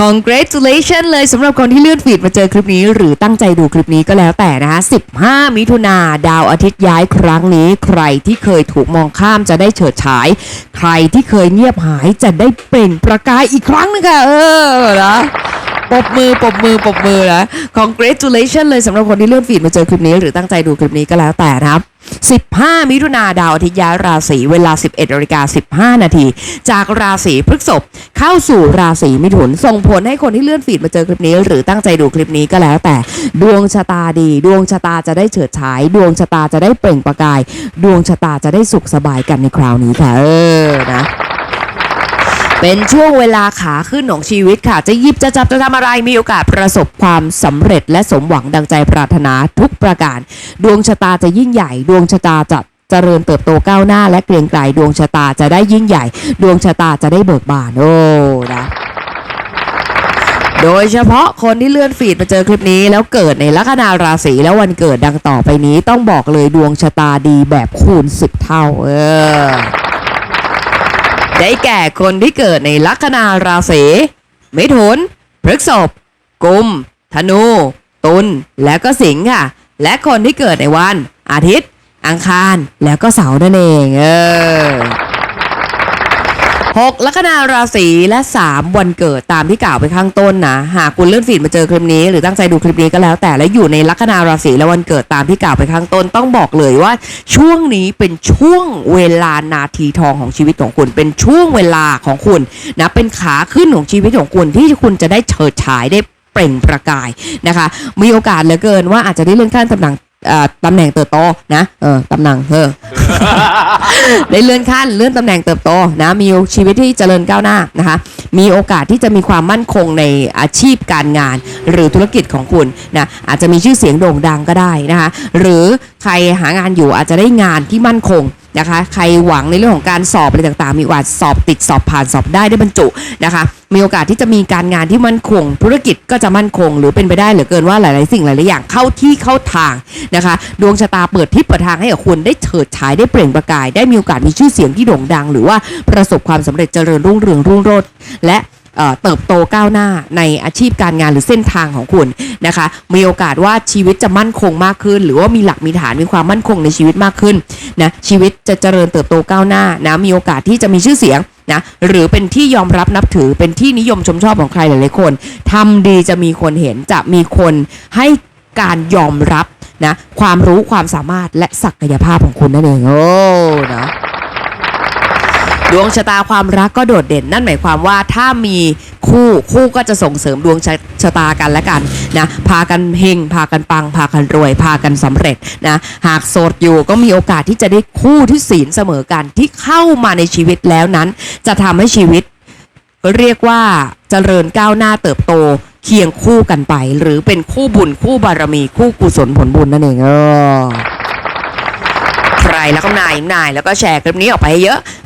congratulation เลยสำหรับคนที่เลื่อนฟีดมาเจอคลิปนี้ หรือตั้งใจดูคลิปนี้ก็แล้วแต่นะคะ 15 มิถุนาดาวอาทิตย์ย้ายครั้งนี้ ใครที่เคยถูกมองข้ามจะได้เฉิดฉาย ใครที่เคยเงียบหายจะได้เปล่งประกายอีกครั้งนึงค่ะเออนะ ปบมือปบมือปบมือนะ congratulation เลยสำหรับคนที่เลื่อนฟีดมาเจอคลิปนี้ หรือตั้งใจดูคลิปนี้ก็แล้วแต่นะครับ 15 มิถุนาดาวอาทิตย์ย้ายราศีเวลา 11นาฬิกา15 นาที จากราศีพฤษภเข้าสู่ราศีมิถุน ส่งผลให้คนที่เลื่อนฟีดมาเจอคลิปนี้ หรือตั้งใจดูคลิปนี้ก็แล้วแต่ ดวงชะตาดี ดวงชะตาจะได้เฉิดฉาย ดวงชะตาจะได้เปล่งประกาย ดวงชะตาจะได้สุขสบายกันในคราวนี้ค่ะเออนะ เป็นช่วงเวลาขาขึ้นของชีวิตค่ะ จะหยิบจะจับจะทำอะไรมีโอกาสประสบความสำเร็จและสมหวังดังใจปรารถนาทุกประการ ดวงชะตาจะยิ่งใหญ่ ดวงชะตาจะเจริญเติบโตก้าวหน้าและเกรียงไกรดวงชะตาจะได้ยิ่งใหญ่ ดวงชะตาจะได้เบิกบานโอ้นะโดยเฉพาะคนที่เลื่อนฟีดมาเจอคลิปนี้แล้วเกิดในลัคนาราศีแล้ววันเกิดดังต่อไปนี้ต้องบอกเลยดวงชะตาดีแบบคูณสิบเท่า เออ ได้แก่คนที่เกิดในลัคนาราศีมิถุน พฤษภกุม ธนู ตุล และก็สิงห์ค่ะ และคนที่เกิดในวัน อาทิตย์ อังคาร แล้วก็เสาร์นั่นเอง เออ หกลัคนาราศีและ 3 วันเกิดตามที่กล่าวไปข้างต้นนะ หากคุณเลื่อนฟีดมาเจอคลิปนี้หรือตั้งใจดูคลิปนี้ก็แล้ว แต่และอยู่ในลัคนาราศีและวันเกิดตามที่กล่าวไปข้างต้น ต้องบอกเลยว่าช่วงนี้เป็นช่วงเวลานาทีทองของชีวิตของคุณ เป็นช่วงเวลาของคุณนะเป็นขาขึ้นของชีวิตของคุณที่คุณจะได้เฉิดฉายได้เปล่งประกายนะคะ มีโอกาสเหลือเกินว่าอาจจะได้เลื่อนขั้นตำแหน่ง อ่อตำแหน่งเติบโตนะเออตำแหน่งเออได้เลื่อนขั้นเลื่อนตำแหน่งเติบโตนะมีชีวิตที่เจริญก้าวหน้านะคะมีโอกาสที่จะมีความมั่นคงในอาชีพการงาน หรือธุรกิจของคุณนะอาจจะมีชื่อเสียงโด่งดังก็ได้นะคะหรือใครหางานอยู่อาจจะได้งานที่มั่นคง นะคะใครหวังในเรื่องของการสอบอะไรต่างๆ มีโอกาสสอบติดสอบผ่านสอบได้ได้บรรจุนะคะมีโอกาสที่จะมีการงานที่มั่นคง ธุรกิจก็จะมั่นคง หรือเป็นไปได้เหลือเกินว่าหลายๆสิ่งหลายๆอย่างเข้าที่เข้าทางนะคะดวงชะตาเปิดที่เปิดทางให้กับคุณได้เฉิดฉายได้เปล่งประกาย ได้มีโอกาสมีชื่อเสียงที่โด่งดัง หรือว่าประสบความสำเร็จเจริญรุ่งเรืองรุ่งโรจน์และ เติบโตก้าวหน้าในอาชีพการงานหรือเส้นทางของคุณนะคะ มีโอกาสว่าชีวิตจะมั่นคงมากขึ้น หรือว่ามีหลักมีฐานมีความมั่นคงในชีวิตมากขึ้นนะชีวิตจะเจริญเติบโตก้าวหน้านะมีโอกาสที่จะมีชื่อเสียงนะหรือเป็นที่ยอมรับนับถือเป็นที่นิยมชมชอบของใครหลายๆคนทำดีจะมีคนเห็นจะมีคนให้การยอมรับนะความรู้ความสามารถและศักยภาพของคุณนั่นเองโอ้นะ ดวงชะตาความรักก็โดดเด่น นั่นหมายความว่าถ้ามีคู่คู่ก็จะส่งเสริมดวงชะชะตากันและกันนะพากันเฮงพากันปัง พากันรวย พากันสำเร็จนะหากโสดอยู่ก็มีโอกาสที่จะได้คู่ที่ศีลเสมอกันที่เข้ามาในชีวิตแล้วนั้น จะทำให้ชีวิตเรียกว่าเจริญก้าวหน้าเติบโตเคียงคู่กันไป หรือเป็นคู่บุญคู่บารมีคู่กุศลผลบุญนั่นเองเออใครแล้วก็นายนายแล้วก็แชร์คลิปนี้ออกไปให้เยอะ